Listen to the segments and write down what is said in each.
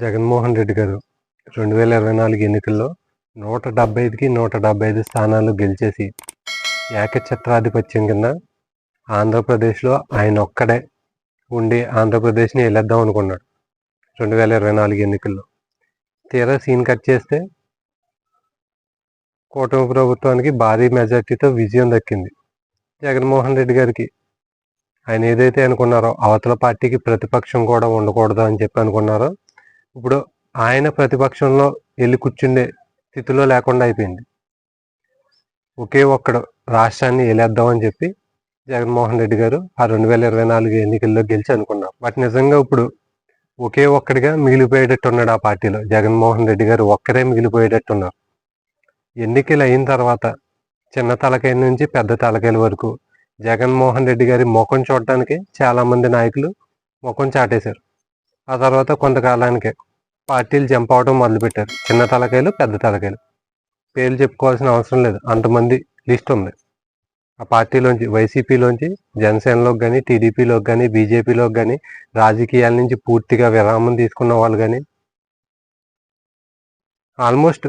జగన్మోహన్ రెడ్డి గారు రెండు వేల ఇరవై నాలుగు ఎన్నికల్లో నూట డెబ్బై ఐదుకి నూట డెబ్బై ఐదు స్థానాలు గెలిచేసి ఏకఛత్రాధిపత్యం కింద ఆంధ్రప్రదేశ్లో ఆయన ఒక్కడే ఉండి ఆంధ్రప్రదేశ్ని వెళ్ళేద్దాం అనుకున్నాడు రెండు వేల ఇరవై నాలుగు ఎన్నికల్లో. తీరా సీన్ కట్ చేస్తే కూటమి ప్రభుత్వానికి భారీ మెజార్టీతో విజయం దక్కింది జగన్మోహన్ రెడ్డి గారికి. ఆయన ఏదైతే అనుకున్నారో అవతల పార్టీకి ప్రతిపక్షం కూడా ఉండకూడదు అని చెప్పి అనుకున్నారో ఇప్పుడు ఆయన ప్రతిపక్షంలో వెళ్ళి కూర్చుండే స్థితిలో లేకుండా అయిపోయింది. ఒకే ఒక్కడు రాష్ట్రాన్ని వెళ్ళేద్దామని చెప్పి జగన్మోహన్ రెడ్డి గారు ఆ రెండు వేల ఇరవై నాలుగు ఎన్నికల్లో గెలిచి అనుకున్నాం బట్ నిజంగా ఇప్పుడు ఒకే ఒక్కడిగా మిగిలిపోయేటట్టు ఉన్నాడు ఆ పార్టీలో. జగన్మోహన్ రెడ్డి గారు ఒక్కరే మిగిలిపోయేటట్టు ఉన్నారు. ఎన్నికలు అయిన తర్వాత చిన్న తలకాయ నుంచి పెద్ద తలకాయల వరకు జగన్మోహన్ రెడ్డి గారి ముఖం చూడటానికి చాలామంది నాయకులు ముఖం చాటేశారు. ఆ తర్వాత కొంతకాలానికే పార్టీలు జంప్ అవడం మొదలుపెట్టారు. చిన్న తలకాయలు పెద్ద తలకాయలు. పేర్లు చెప్పుకోవాల్సిన అవసరం లేదు. అంతమంది లిస్ట్ ఉంది. ఆ పార్టీలోంచి వైసీపీలోంచి జనసేనలోకి కానీ టీడీపీలోకి కానీ బీజేపీలోకి కానీ రాజకీయాల నుంచి పూర్తిగా విరామం తీసుకున్న వాళ్ళు కానీ ఆల్మోస్ట్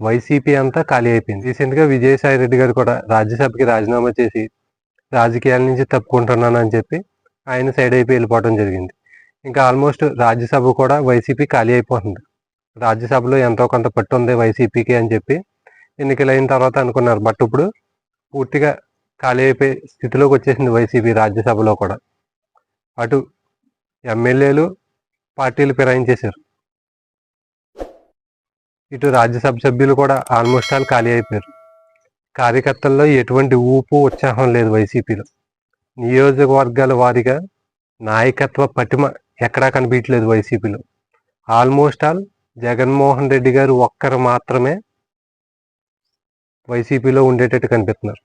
వైసీపీ అంతా ఖాళీ అయిపోయింది. రీసెంట్గా విజయసాయి రెడ్డి గారు కూడా రాజ్యసభకి రాజీనామా చేసి రాజకీయాల నుంచి తప్పుకుంటున్నానని చెప్పి ఆయన సైడ్ అయిపోయి వెళ్ళిపోవడం జరిగింది. ఇంకా ఆల్మోస్ట్ రాజ్యసభ కూడా వైసీపీ ఖాళీ అయిపోతుంది. రాజ్యసభలో ఎంతో కొంత పట్టు ఉంది వైసీపీకి అని చెప్పి ఎన్నికలైన తర్వాత అనుకున్నారు. బట్ ఇప్పుడు పూర్తిగా ఖాళీ అయిపోయే స్థితిలోకి వచ్చేసింది వైసీపీ రాజ్యసభలో కూడా. అటు ఎమ్మెల్యేలు పార్టీలు ఫిరాయించేశారు. ఇటు రాజ్యసభ సభ్యులు కూడా ఆల్మోస్ట్ ఆల్ ఖాళీ అయిపోయారు. కార్యకర్తల్లో ఎటువంటి ఊపు ఉత్సాహం లేదు వైసీపీలో. నియోజకవర్గాల వారీగా నాయకత్వ పటిమ ఎక్కడా కనిపించలేదు వైసీపీలో. ఆల్మోస్ట్ ఆల్ జగన్మోహన్ రెడ్డి గారు ఒక్కరు మాత్రమే వైసీపీలో ఉండేటట్టు కనిపిస్తున్నారు.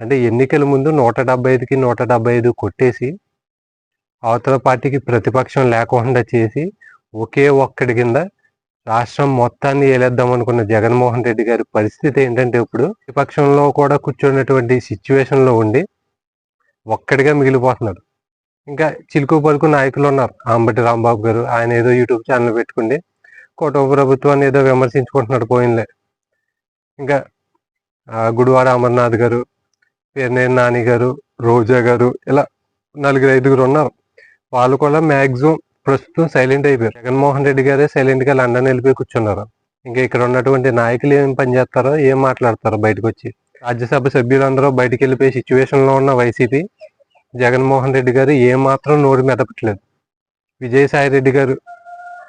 అంటే ఎన్నికల ముందు నూట డెబ్బై ఐదుకి నూట డెబ్బై ఐదు కొట్టేసి అవతల పార్టీకి ప్రతిపక్షం లేకుండా చేసి ఒకే ఒక్కడి కింద రాష్ట్రం మొత్తాన్ని ఏలేద్దాం అనుకున్న జగన్మోహన్ రెడ్డి గారి పరిస్థితి ఏంటంటే ఇప్పుడు విపక్షంలో కూడా కూర్చున్నటువంటి సిచ్యువేషన్లో ఉండి ఒక్కడిగా మిగిలిపోతున్నాడు ఇంకా చిలుకు పలుకు నాయకులు ఉన్నారు. అంబటి రాంబాబు గారు ఆయన ఏదో యూట్యూబ్ ఛానల్ పెట్టుకుండి కుటుంబ ప్రభుత్వాన్ని ఏదో విమర్శించుకుంటున్నాడు పోయినలే. ఇంకా గుడివాడ అమర్నాథ్ గారు పేర్నేని నాని గారు రోజా గారు ఇలా నలుగురు ఐదుగురు ఉన్నారు. వాళ్ళు కూడా మ్యాక్సిమం ప్రస్తుతం సైలెంట్ అయిపోయారు. జగన్మోహన్ రెడ్డి గారే సైలెంట్గా లండన్ వెళ్ళిపోయి కూర్చున్నారు. ఇంకా ఇక్కడ ఉన్నటువంటి నాయకులు ఏం పని చేస్తారో ఏం మాట్లాడతారో బయటకు వచ్చి రాజ్యసభ సభ్యులందరూ బయటికి వెళ్ళిపోయి సిచ్యువేషన్లో ఉన్న వైసీపీ జగన్మోహన్ రెడ్డి గారు ఏమాత్రం మాత్రం నోరు మెదపట్లేదు. విజయసాయి రెడ్డి గారు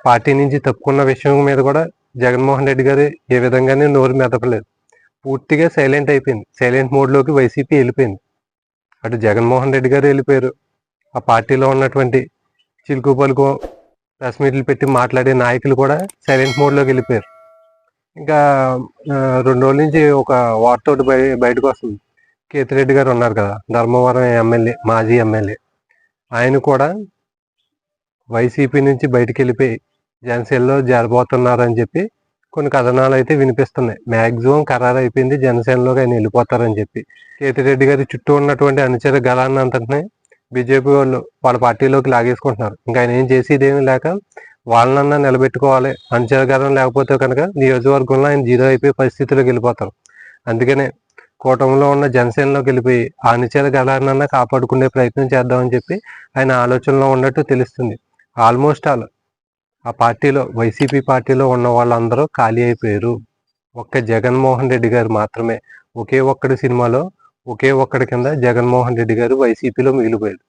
పార్టీ నుంచి తప్పుకున్న విషయం మీద కూడా జగన్మోహన్ రెడ్డి గారు ఏ విధంగానే నోరు మెదపలేదు. పూర్తిగా సైలెంట్ అయిపోయింది. సైలెంట్ మోడ్లోకి వైసీపీ వెళ్ళిపోయింది. అటు జగన్మోహన్ రెడ్డి గారు వెళ్ళిపోయారు. ఆ పార్టీలో ఉన్నటువంటి చిలుకు పలుకు ప్రెస్ మీట్లు పెట్టి మాట్లాడే నాయకులు కూడా సైలెంట్ మోడ్లోకి వెళ్ళిపోయారు. ఇంకా రెండు రోజుల నుంచి ఒక వార్త ఒకటి బయ బయటకు వస్తుంది. కేతిరెడ్డి గారు ఉన్నారు కదా ధర్మవరం ఎమ్మెల్యే మాజీ ఎమ్మెల్యే. ఆయన కూడా వైసీపీ నుంచి బయటికి వెళ్ళిపోయి జనసేనలో జారిపోతున్నారని చెప్పి కొన్ని కథనాలు అయితే వినిపిస్తున్నాయి. మ్యాక్సిమం ఖరారు అయిపోయింది జనసేనలోకి ఆయన వెళ్ళిపోతారని చెప్పి. కేతిరెడ్డి గారి చుట్టూ ఉన్నటువంటి అనుచర గలాన్ని అంతటినే బీజేపీ వాళ్ళు వాళ్ళ పార్టీలోకి లాగేసుకుంటున్నారు. ఇంకా ఆయన ఏం చేసేది ఏమీ లేక వాళ్ళనన్నా నిలబెట్టుకోవాలి. అనుచరగారం లేకపోతే కనుక నియోజకవర్గంలో ఆయన జీరో అయిపోయే పరిస్థితిలోకి వెళ్ళిపోతారు. అందుకనే కూటమిలో ఉన్న జనసేనలోకి వెళ్ళిపోయి ఆనిచేల అనుచర కాపాడుకునే ప్రయత్నం చేద్దామని చెప్పి ఆయన ఆలోచనలో ఉన్నట్టు తెలుస్తుంది. ఆల్మోస్ట్ ఆల్ ఆ పార్టీలో వైసీపీ పార్టీలో ఉన్న వాళ్ళందరూ ఖాళీ అయిపోయారు. ఒక్క జగన్మోహన్ రెడ్డి గారు మాత్రమే. ఒకే ఒక్కడి సినిమాలో ఒకే ఒక్కడి కింద జగన్మోహన్ రెడ్డి గారు వైసీపీలో మిగిలిపోయాడు